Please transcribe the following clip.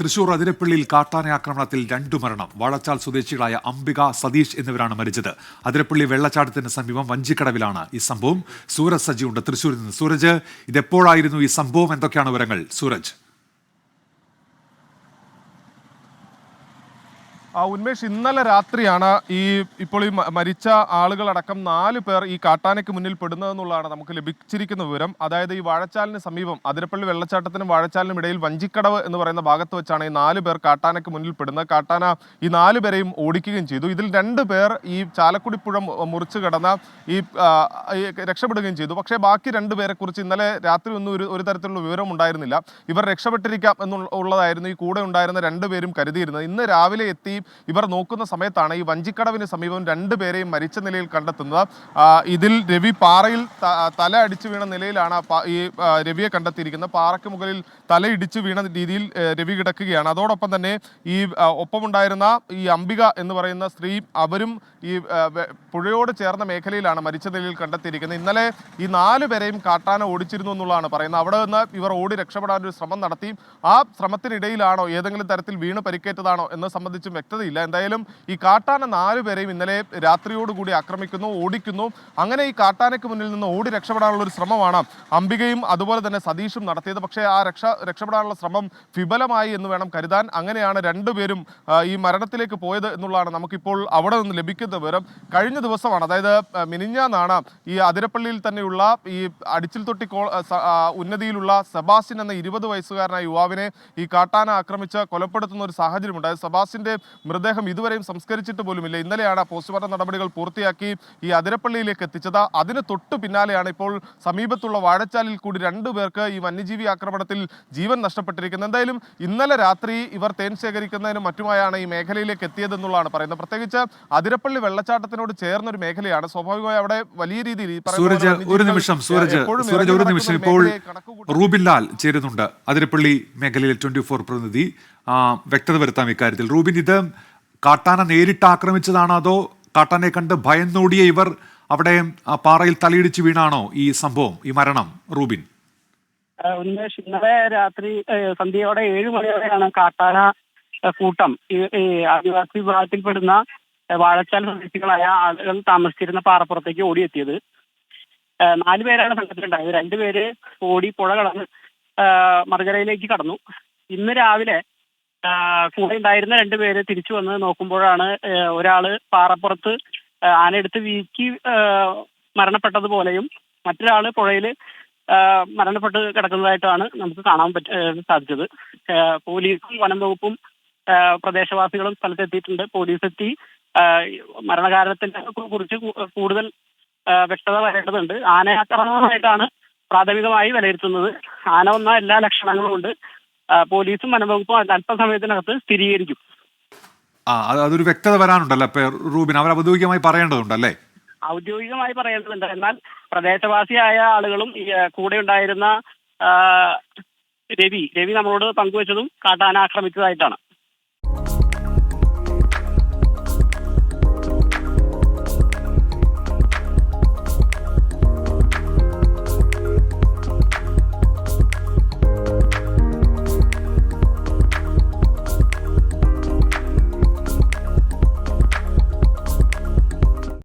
തൃശൂർ അതിരപ്പള്ളിയിൽ കാട്ടാന ആക്രമണത്തിൽ രണ്ടു മരണം. വാഴച്ചാൽ സ്വദേശികളായ അംബിക സതീഷ് എന്നിവരാണ് മരിച്ചത്. അതിരപ്പള്ളി വെള്ളച്ചാട്ടത്തിന് സമീപം വഞ്ചിക്കടവിലാണ് ഈ സംഭവം. സൂരജ് സജിയുണ്ട് തൃശൂരിൽ നിന്ന്. സൂരജ് ഇതെപ്പോഴായിരുന്നു ഈ സംഭവം? എന്തൊക്കെയാണ് വിവരങ്ങൾ? സൂരജ്. ഉന്മേഷ് ഇന്നലെ രാത്രിയാണ് ഈ ഇപ്പോൾ ഈ മരിച്ച ആളുകളടക്കം നാല് പേർ ഈ കാട്ടാനയ്ക്ക് മുന്നിൽ പെടുന്നതെന്നുള്ളതാണ് നമുക്ക് ലഭിച്ചിരിക്കുന്ന വിവരം. അതായത് ഈ വാഴച്ചാലിന് സമീപം അതിരപ്പള്ളി വെള്ളച്ചാട്ടത്തിനും വാഴച്ചാലിനും ഇടയിൽ വഞ്ചിക്കടവ് എന്ന് പറയുന്ന ഭാഗത്ത് വെച്ചാണ് ഈ നാല് പേർ കാട്ടാനയ്ക്ക് മുന്നിൽ പെടുന്നത്. കാട്ടാന ഈ നാല് പേരെയും ഓടിക്കുകയും ചെയ്തു. ഇതിൽ രണ്ട് പേർ ഈ ചാലക്കുടി പുഴ മുറിച്ച് കിടന്ന ഈ രക്ഷപ്പെടുകയും ചെയ്തു. പക്ഷേ ബാക്കി രണ്ട് പേരെ കുറിച്ച് ഇന്നലെ രാത്രി ഒന്നും ഒരു ഒരു തരത്തിലുള്ള വിവരം ഉണ്ടായിരുന്നില്ല. ഇവർ രക്ഷപ്പെട്ടിരിക്കാം എന്നുള്ള ഉള്ളതായിരുന്നു ഈ കൂടെ ഉണ്ടായിരുന്ന രണ്ടുപേരും കരുതിയിരുന്നത്. ഇന്ന് രാവിലെ എത്തി ഇവർ നോക്കുന്ന സമയത്താണ് ഈ വഞ്ചിക്കടവിന് സമീപം രണ്ടുപേരെയും മരിച്ച നിലയിൽ കണ്ടെത്തുന്നത്. ഇതിൽ രവി പാറയിൽ തല അടിച്ചു വീണ നിലയിലാണ് ഈ രവിയെ കണ്ടെത്തിയിരിക്കുന്നത്. പാറയ്ക്ക് മുകളിൽ തല ഇടിച്ചു വീണ രീതിയിൽ രവി കിടക്കുകയാണ്. അതോടൊപ്പം തന്നെ ഈ ഒപ്പമുണ്ടായിരുന്ന ഈ അംബിക എന്ന് പറയുന്ന സ്ത്രീ അവരും ഈ പുഴയോട് ചേർന്ന മേഖലയിലാണ് മരിച്ച നിലയിൽ കണ്ടെത്തിയിരിക്കുന്നത്. ഇന്നലെ ഈ നാല് പേരെയും കാട്ടാന ഓടിച്ചിരുന്നു എന്നുള്ളതാണ് പറയുന്നത്. അവിടെ നിന്ന് ഇവർ ഓടി രക്ഷപ്പെടാൻ ഒരു ശ്രമം നടത്തി. ആ ശ്രമത്തിനിടയിലാണോ ഏതെങ്കിലും തരത്തിൽ വീണ് പരിക്കേറ്റതാണോ എന്ന് സംബന്ധിച്ചും വ്യക്തതയില്ല എന്തായാലും ഈ കാട്ടാന നാല് പേരെയും ഇന്നലെ രാത്രിയോടുകൂടി ആക്രമിക്കുന്നു ഓടിക്കുന്നു. അങ്ങനെ ഈ കാട്ടാനയ്ക്ക് മുന്നിൽ നിന്ന് ഓടി രക്ഷപ്പെടാനുള്ള ഒരു ശ്രമമാണ് അംബികയും അതുപോലെ തന്നെ സതീഷും നടത്തിയത്. പക്ഷേ ആ രക്ഷ രക്ഷപ്പെടാനുള്ള ശ്രമം വിഫലമായി എന്ന് വേണം കരുതാൻ. അങ്ങനെയാണ് രണ്ടുപേരും ഈ മരണത്തിലേക്ക് പോയത് എന്നുള്ളതാണ് നമുക്കിപ്പോൾ അവിടെ നിന്ന് ലഭിക്കുന്ന വിവരം. കഴിഞ്ഞ ദിവസമാണ് അതായത് മിനിഞ്ഞാന്നാണ് ഈ അതിരപ്പള്ളിയിൽ തന്നെയുള്ള ഈ അടിച്ചിൽ തൊട്ടി കോ ഉന്നതിയിലുള്ള സെബാസ്റ്റ്യൻ എന്ന ഇരുപത് വയസ്സുകാരനായ യുവാവിനെ ഈ കാട്ടാന ആക്രമിച്ച് കൊലപ്പെടുത്തുന്ന ഒരു സാഹചര്യമുണ്ട്. അതായത് സെബാസ്റ്റ്യന്റെ മൃതദേഹം ഇതുവരെയും സംസ്കരിച്ചിട്ട് പോലുമില്ല. ഇന്നലെയാണ് പോസ്റ്റ്മോർട്ടം നടപടികൾ പൂർത്തിയാക്കി ഈ അതിരപ്പള്ളിയിലേക്ക് എത്തിച്ചത്. അതിന് തൊട്ടു പിന്നാലെയാണ് ഇപ്പോൾ സമീപത്തുള്ള വാഴച്ചാലിൽ കൂടി രണ്ടുപേർക്ക് ഈ വന്യജീവി ആക്രമണത്തിൽ ജീവൻ നഷ്ടപ്പെട്ടിരിക്കുന്നത്. എന്തായാലും ഇന്നലെ രാത്രി ഇവർ തേൻ ശേഖരിക്കുന്നതിനും മറ്റുമായാണ് ഈ മേഖലയിലേക്ക് എത്തിയതെന്നുള്ളതാണ് പറയുന്നത്. പ്രത്യേകിച്ച് അതിരപ്പള്ളി വെള്ളച്ചാട്ടത്തിനോട് ചേർന്ന ഒരു മേഖലയാണ്. സ്വാഭാവികമായി അവിടെ വലിയ രീതിയിൽ സൂരജ് ഒരു നിമിഷം സൂരജ് എപ്പോഴും സൂരജ് ഒരു നിമിഷം. ഇപ്പോൾ റൂബിൻ ലാൽ ചേരുന്നുണ്ട്. അതിരപ്പള്ളി മേഖലയിൽ ട്വന്റി ഫോർ പ്രതിനിധി. വ്യക്തത വരുത്താം ഇക്കാര്യത്തിൽ. റൂബിൻ ഇത് കാട്ടാന നേരിട്ട് ആക്രമിച്ചതാണോ അതോ കാട്ടാനെ കണ്ട് ഭയന്നോടിയ ഇവർ അവിടെ പാറയിൽ തലയിടിച്ച് വീണാണോ ഈ സംഭവം ഈ മരണം റൂബിൻ? ഉന്മേഷ് ഇന്നലെ രാത്രി സന്ധ്യയോടെ ഏഴ് മണിയോടെയാണ് കാട്ടാന കൂട്ടം ഈ ആദിവാസി വിഭാഗത്തിൽപ്പെടുന്ന വാഴച്ചാൽ സ്വദേശികളായ ആളുകൾ താമസിച്ചിരുന്ന പാറപ്പുറത്തേക്ക് ഓടിയെത്തിയത്. നാല് പേരാണ് സംഘത്തിലുണ്ടായത്. രണ്ടുപേര് ഓടി പുഴ കടന്ന് മറുകരയിലേക്ക് കടന്നു. ഇന്ന് രാവിലെ കൂടെ ഉണ്ടായിരുന്ന രണ്ടുപേര് തിരിച്ചു വന്ന് നോക്കുമ്പോഴാണ് ഒരാൾ പാറപ്പുറത്ത് ആനയെടുത്ത് വീക്കി മരണപ്പെട്ടതുപോലെയും മറ്റൊരാൾ പുഴയിൽ മരണപ്പെട്ട് കിടക്കുന്നതായിട്ടാണ് നമുക്ക് കാണാൻ പറ്റ സാധിച്ചത്. പോലീസും വനം വകുപ്പും പ്രദേശവാസികളും സ്ഥലത്തെത്തിയിട്ടുണ്ട്. പോലീസ് എത്തി മരണകാരണത്തിനെ കുറിച്ച് കൂടുതൽ വ്യക്തത വരേണ്ടതുണ്ട്. ആനയാക്രമണമായിട്ടാണ് പ്രാഥമികമായി വിലയിരുത്തുന്നത്. ആന വന്ന എല്ലാ ലക്ഷണങ്ങളും ഉണ്ട്. പോലീസും വനംവകുപ്പും അത് അല്പസമയത്തിനകത്ത് സ്ഥിരീകരിക്കും. ആ അത് അതൊരു വ്യക്തത വരാനുണ്ടല്ലോ. റൂബിൻ അവർ ഔദ്യോഗികമായി പറയേണ്ടതുണ്ടല്ലേ? ഔദ്യോഗികമായി പറയേണ്ടതുണ്ട്. എന്നാൽ പ്രദേശവാസിയായ ആളുകളും ഈ കൂടെ ഉണ്ടായിരുന്ന രവി രവി നമ്മളോട് പങ്കുവച്ചതും കാട്ടാന ആക്രമിച്ചതായിട്ടാണ്